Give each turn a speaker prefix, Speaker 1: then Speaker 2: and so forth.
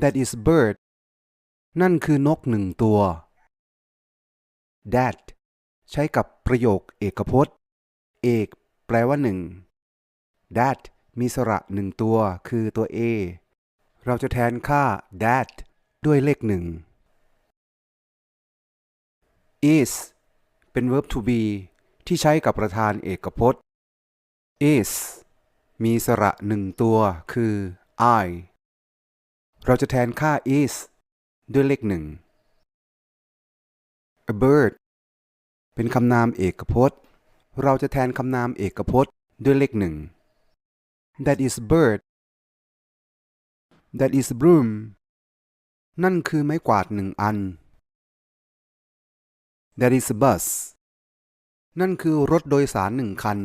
Speaker 1: That is bird นั่นคือนกหนึ่งตัว That ใช้กับประโยคเอกพจน์ เอกแปลว่าหนึ่ง That มีสระหนึ่งตัวคือตัว A เราจะแทนค่า that ด้วยเลขหนึ่ง is เป็น verb to be ที่ใช้กับประธานเอกพจน์ is มีสระหนึ่งตัวคือ I เราจะแทนค่า is ด้วยเลขหนึ่ง a bird เป็นคำนามเอกพจน์ เราจะแทนคำนามเอกพจน์ด้วยเลขหนึ่ง that is bird that is broom นั่นคือไม้กวาดหนึ่งอัน that is bus นั่นคือรถโดยสารหนึ่งคัน